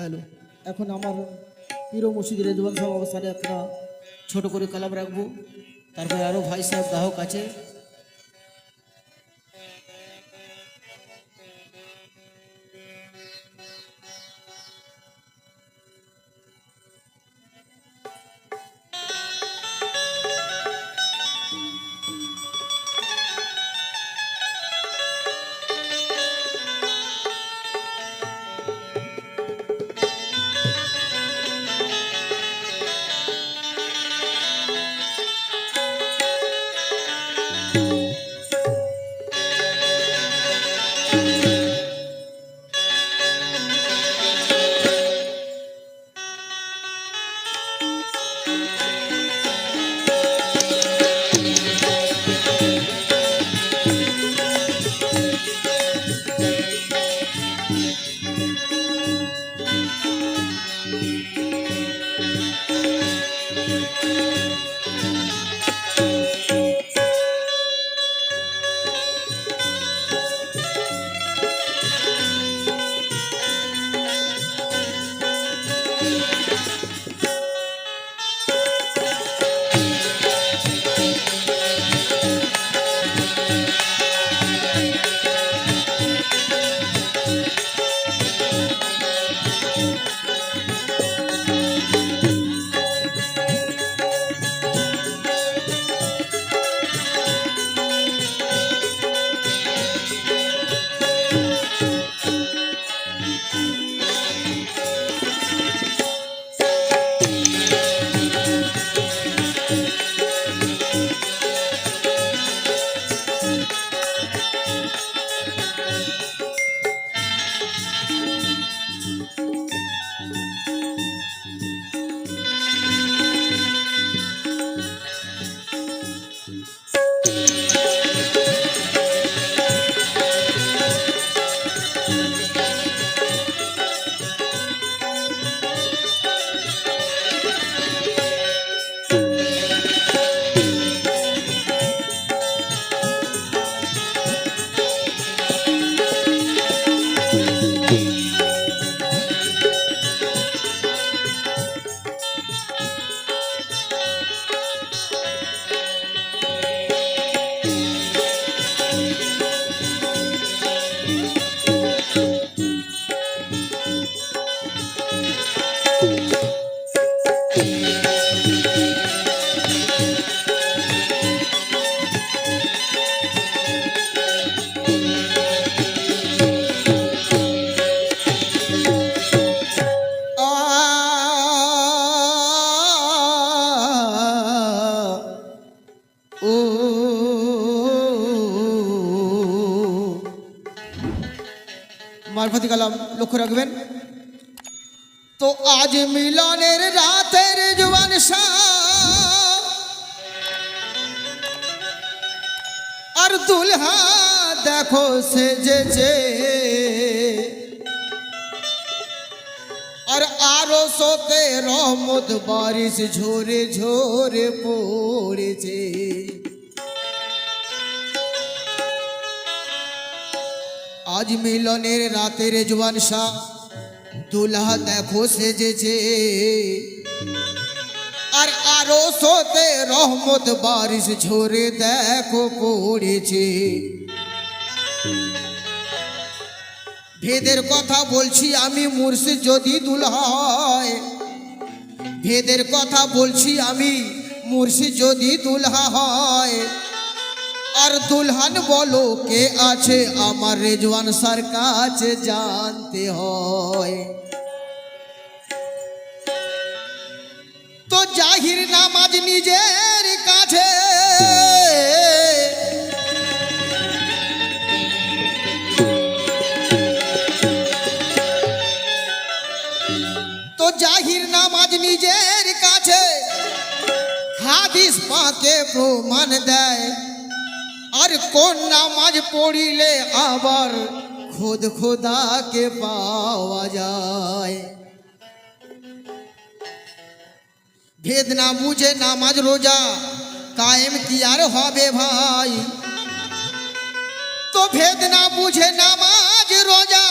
Hello এখন আমার প্রিয় মসজিদ রেজবান সাহেব অবস্থানে একটা ছোট করে কালাম রাখব। তারপরে আরও ভাই সাহেব, গ্রাহক আছে। লক্ষ্য রাখবেন। তো আজ মিলনের রাতের শাহ। আর দুলহা দেখো সেজেছে। আর আরও সোতে রহমত বারিশ ঝরে ঝরে পড়েছে। আজ মিলনের রাতের জোয়ান শাহ দুলহা দেখো সেজেছে। আর আরও সোতে রহমত বারিশ ঝরে দেখো পড়েছে। ভেদের কথা বলছি আমি মুর্শিদ যদি দুলহা হয় ভেদের কথা বলছি আমি মুর্শিদ যদি দুলহা হয়। আর দুলহান বলো কে আছে? আমার রেজওয়ান সার কাছে জানতে হয়। তো জাহির নামাজ নিজের কাছে। জাহির নামাজ নিজের কাছে। হাদিস পাকে প্রমাণ দেয়। আর কোন নামাজ পড়িলে আবার খোদ খোদাকে পাওয়া যায় ভেদ না বুঝে নামাজ রোজা কায়েম কি আর হবে ভাই তো ভেদ না বুঝে নামাজ রোজা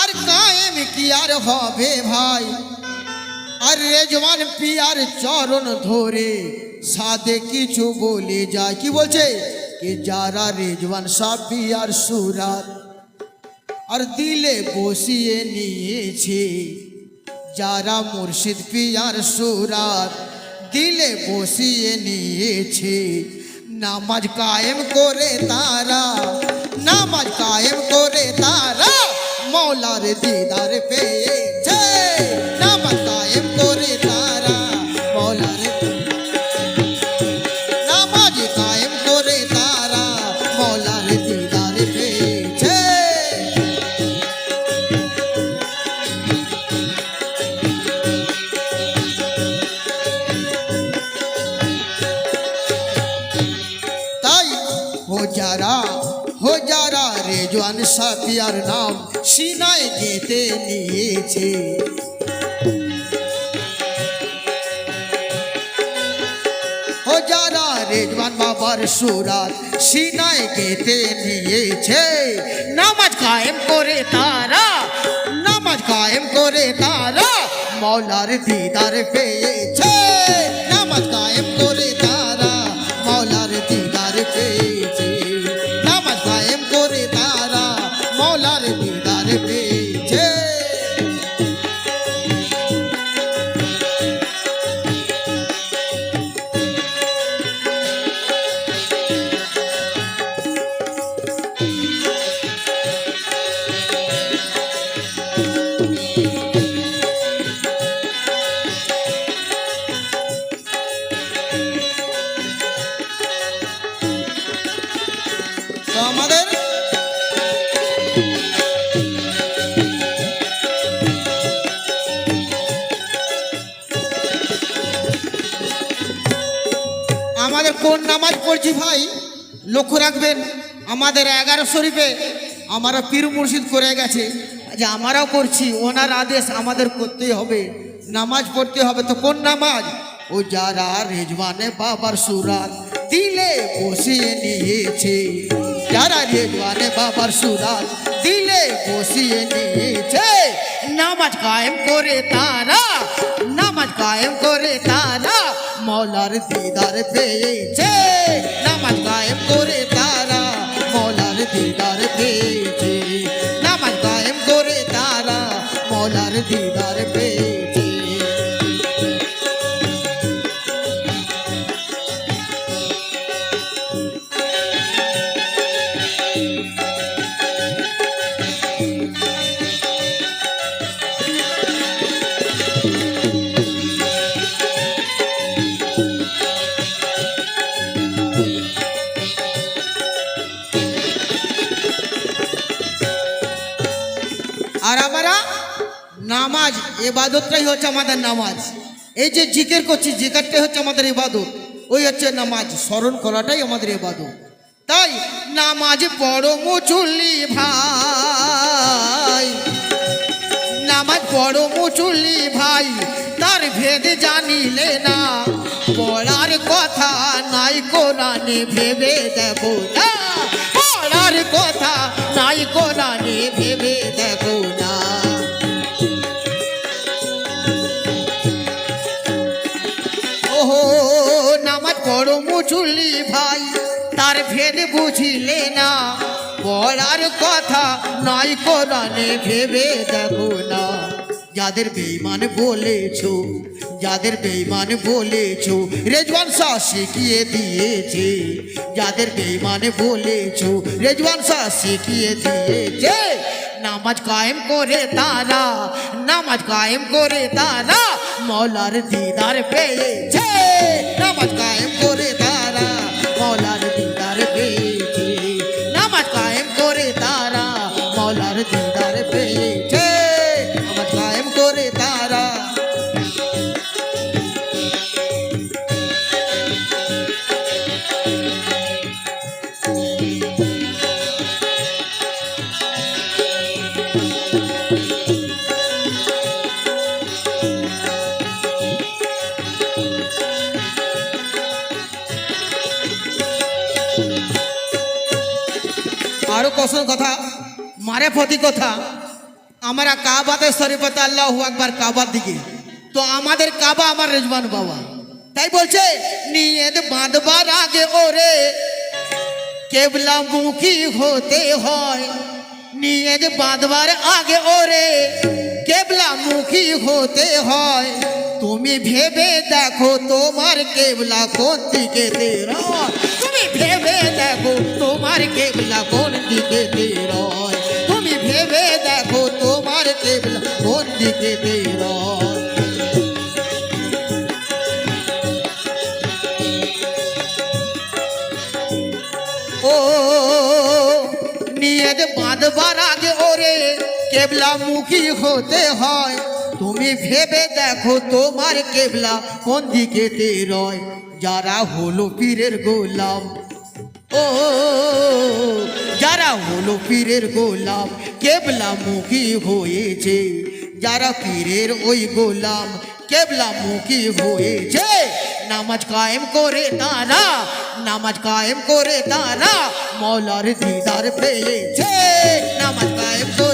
আর কি আর হবে ভাই আর রেজওয়ান পিয়ার চরণ ধরে সাদে কিছু বলে যায়। কি বলছে? কি যারা রেজওয়ান সব পিয়ার সুরাত, আর দিলে বসিয়ে নিয়েছে। যারা মুর্শিদ পিয়ার সুরাত, দিলে বসিয়ে নিয়েছে। নামাজ কায়েম করে তারা, নামাজ কায়েম করে তারা, মৌলার দিদার পেয়েছে রেজওয়ান সাফিয়ার নাম? সিনায় গেতে নিয়েছে। যারা রেজওয়ান বাবার সুরাত, সিনায় গেতে নিয়েছে। নামাজ কায়েম করে তারা, নামাজ কায়েম করে তারা, মৌলার দিদার পেয়েছে। লক্ষ্য রাখবেন, আমাদের এগারো শরীফে আমরা পীর মুর্শিদ করে গেছে, যে আমরাও করছি, ওনার আদেশ আমাদের করতেই হবে, নামাজ পড়তে হবে, তো কোন নামাজ? ও যারা রেজওয়ানে বাবার সুরাত দিলে বসিয়ে নিয়েছে, যারা রেজওয়ানে বাবার সুরাত দিলে বসিয়ে নিয়েছে নামাজ কায়েম করে তারা, নামাজ কায়েম করে তারা, মৌলার দিদার পেয়েছে। নামাজ কায়েম করে তারা, মৌলার দিদার পেয়েছে। নামাজ কায়েম করে তারা, মৌলার দিদার পেয়েছে। এবাদতটাই হচ্ছে আমাদের নামাজ। এই যে জিকের করছি, জিকারটাই হচ্ছে আমাদের ইবাদত। ওই হচ্ছে নামাজ। স্মরণ করাটাই আমাদের ইবাদত। তাই নামাজ পড়ো মুচুল্লি ভাই। নামাজ পড়ো মুচুল্লি ভাই। তার ভেদ জানিলে না। পড়ার কথা নাই কোরআনে ভেবে দেখো না। পড়ার কথা নাই কোরআনে ভেবে দেখো মুচুল্লি ভাই, তার ভেদ বুঝিলে না। পড়ার কথা নাই কোরআনে ভেবে দেখো না। যাদের বেইমান বলেছ, যাদের বেইমান বলেছ, রেজওয়ান শাহ শিখিয়ে দিয়েছে। যাদের বেইমান বলেছ, রেজওয়ান শাহ শিখিয়ে দিয়েছে। নামাজ কায়েম করে তারা, নামাজ কায়েম করে তারা, মৌলার দিদার পেয়েছে। নামাজ কায়েম করে তারা মৌলার দিদার কসন কথা, আমরা কাবাতে শরীফতে আল্লাহ একবার কাবার দিকে। তো আমাদের কাবা আমার রেজবান বাবা। তাই বলছে, নিয়ত বাঁধবার আগে ওরে কেবলা মুখী হতে হয়। নিয়ত বাঁধবার আগে ওরে কেবলা মুখী হতে হয়। তুমি ভেবে দেখো তোমার কেবলা কোন দিকে তুমি ভেবে দেখো তোমার কেবলা কোন দিকে রয় কেবলা কোন দিকে ও হতে হয়। তুমি ভেবে দেখো তোমার কেবলা কোন দিকে রয় যারা হলো পীরের গোলাম ও যারা হলো পীরের গোলাম কেবলা মুখী হয়েছে যারা পীরের ওই গোলাম কেবলা মুখী হয়েছে নামাজ কায়েম করে তারা নামাজ কায়েম করে তারা মৌলার দিদার পেয়েছে নামাজ কায়েম করে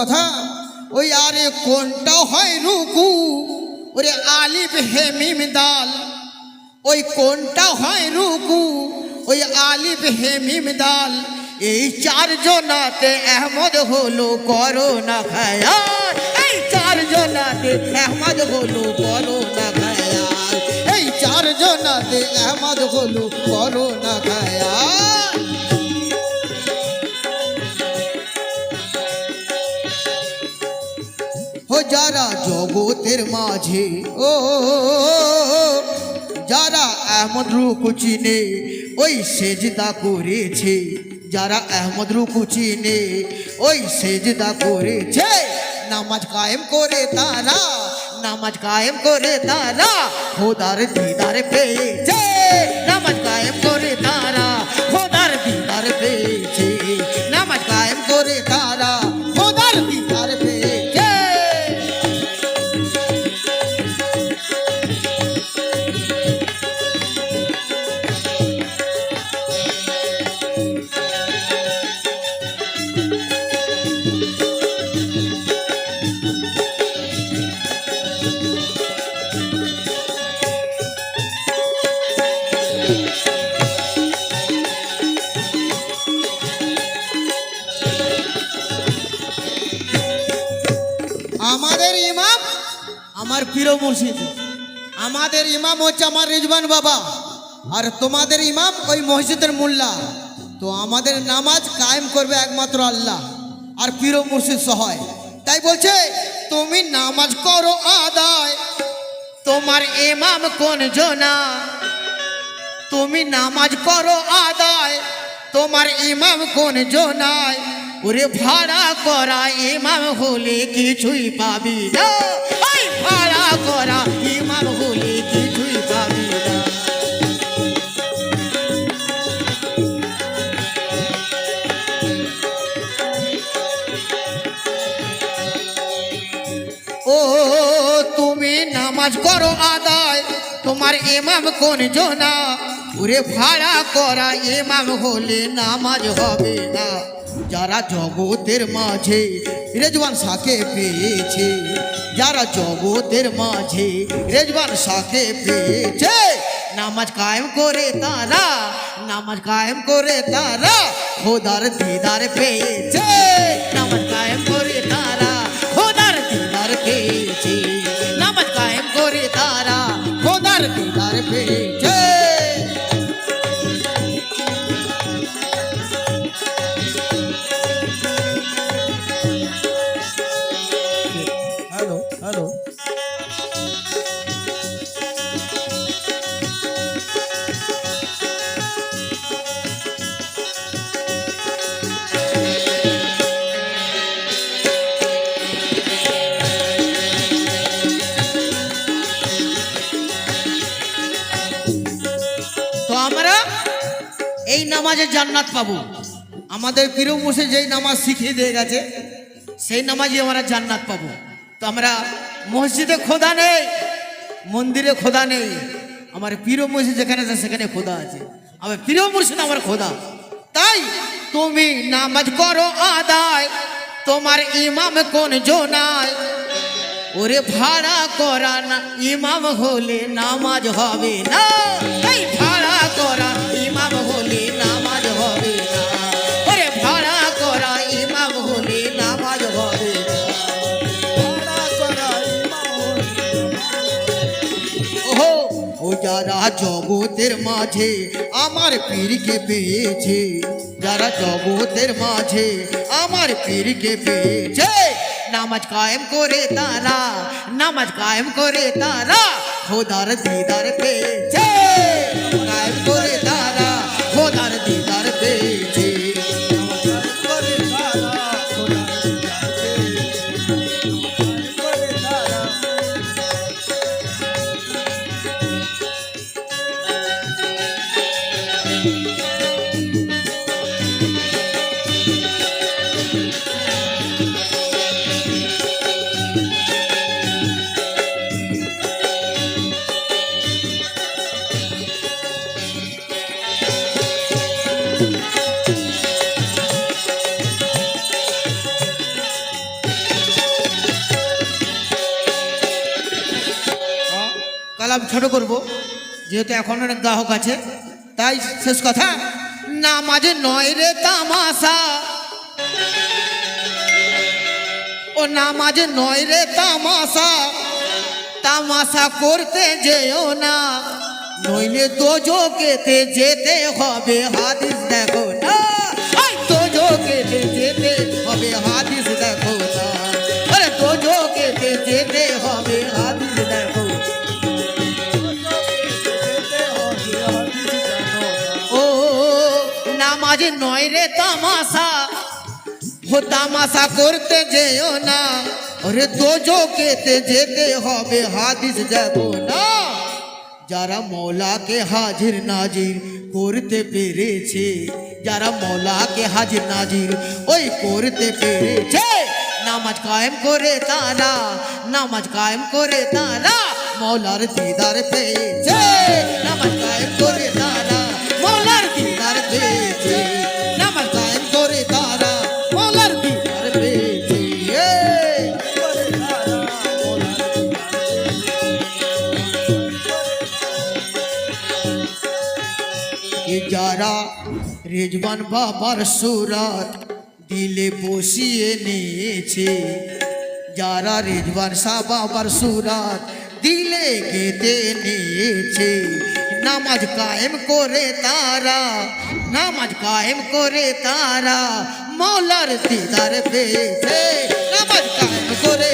কথা, ওই আরে কোনটা হয় রুকু? ওরে আলিফ হেমিম দাল, ওই কোনটা হয় রুকু? ওই আলিফ হেমিম দাল, এই চার জনাতে আহমদ হলো করোনা খায়াল এই চার জনাতে আহমদ হলো করোনা খায়াল এই চার জনাতে আহমদ হলো করোনা খায়াল জগতের মাঝে। ও, যারা আহমদ রুকু চিনে, ওই সেজদা করেছে। যারা আহমদ রুকু চিনে, ওই সেজদা করেছে। নামাজ কায়েম করে তারা, নামাজ কায়েম করে তারা, খোদার দিদার পেয়েছে। নামাজ কায়েম করে তারা, খোদার দিদার পেয়েছে। আমাদের ইমাম আমার প্রিয় মুর্শিদ। আমাদের ইমাম হচ্ছে আমার রিজবান বাবা। আর তোমাদের ইমাম ওই মসজিদের মোল্লা। তো আমাদের নামাজ কায়েম করবে একমাত্র আল্লাহ। আর প্রিয় মুর্শিদ সহায়। তাই বলছে, তুমি নামাজ করো আদায়। তোমার ইমাম কোন জনা? তুমি নামাজ করো আদায়। তোমার ইমাম কোন জোনায় ওরে ভাড়া করা ইমাম হলে কিছুই পাবি না। ভাড়া করা ইমাম হলে কিছুই ও, তুমি নামাজ করো আদায়। তোমার ইমাম কোন জনা ওরে ভাড়া করা ইমাম হলে নামাজ হবে না। যারা জগতের মাঝে রেজওয়ান শাকে পেয়েছে, যারা জগতের মাঝে রেজওয়ান শাকে পেয়েছে, নামাজ কায়েম করে তারা, নামাজ কায়েম করে তারা খোদার দিদার পেয়েছে। নামাজ কায়েম করে তারা খোদার দিদার পেয়েছে। নামাজ কায়েম করে তারা খোদার দিদার পেয়েছে। নামাজে জান্নাত পাবো। আমাদের প্রিয় মুর্শিদ যেই নামাজ শিখিয়ে দিয়ে গেছে, সেই নামাজে আমরা জান্নাত পাবো। তো আমরা মসজিদে খোদা নেই, মন্দিরে খোদা নেই, আমার প্রিয় মসজিদ যেখানে আছে সেখানে খোদা আছে। আমার প্রিয় মুর্শিদ আমার খোদা। তাই তুমি নামাজ করো আদায়, তোমার ইমাম কোন জোনায়? ওরে ভাড়া করা না, ইমাম হলে নামাজ হবে না। ভাড়া করা জগতের মাঝে আমার পীরকে পেয়েছে যারা জগতের মাঝে আমার পীরকে পেয়েছে নামাজ কায়েম করে তারা নামাজ কায়েম করে তারা খোদার দিদার পেয়েছে কালাম ছোট করব, যেহেতু এখন অনেক গ্রাহক আছে। তাই শেষ কথা, নামাজ নয় রে তামাশা। ও নামাজ নয় রে তামাশা। তামাশা করতে যেও না, নইলে তো দোজোকেতে যেতে হবে হাদিস। নামাজ নয় রে তামাশা। ও তামাশা করতে যেও না। ওরে দোজোকেতে যেতে হবে, হাদিস দেখো না। যারা মৌলাকে হাজির নাজির করতে পেরেছে, যারা মৌলাকে হাজির নাজির ওই করতে পেরেছে, নামাজ কায়েম করে তারা, নামাজ কায়েম করে তারা মৌলার দিদার পেয়েছে। রেজবান বাবার সুরাত দিলে বসিয়ে নিয়েছে। যারা রেজবান শাহ বাবার সুরাত দিলে গেতে নিয়েছে। নামাজ কায়েম করে তারা, নামাজ কায়েম করে তারা, মৌলার দিদার পেয়েছে। নামাজ কায়েম করে